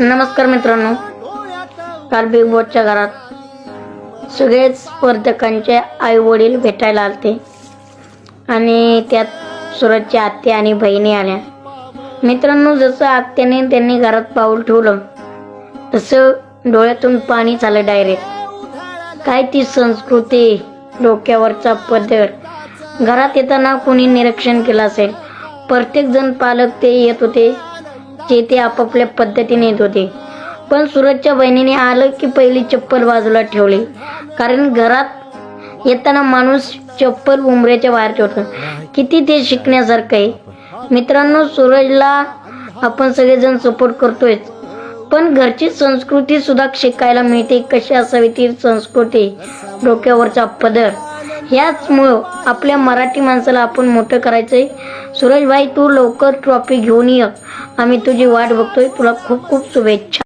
नमस्कार मित्रांनो. काल बिग बॉसच्या घरात सगळेच स्पर्धकांचे आई वडील भेटायला आलते. आणि त्यात सुरतची आत्या आणि बहिणी आल्या. मित्रांनो जसं आत्याने त्यांनी घरात पाऊल ठेवलं तसं डोळ्यातून पाणी झालं डायरेक्ट काय ती संस्कृती डोक्यावरचा पदर. घरात येताना कोणी निरीक्षण केलं असेल? प्रत्येक जण पालक ते येत होते. ते ते आपापल्या पद्धतीने येत होते. पण सूरजच्या बहिणीने आलं की पहिली चप्पल बाजूला ठेवली. कारण घरात येताना माणूस चप्पल उमऱ्याच्या बाहेर ठेवतो. किती ते शिकण्यासारखं आहे. मित्रांनो सूरजला आपण सगळेजण सपोर्ट करतोय. पण घरची संस्कृती सुद्धा शिकायला मिळते. कशी असावी ती संस्कृती? डोक्यावरचा पदर. याचमुळं आपल्या मराठी माणसाला आपण मोठं करायचंय. सूरज तू लवकर ट्रॉफी घेऊन ये. आम्ही तुझी वाट बघतोय. तुला खूप खूप शुभेच्छा.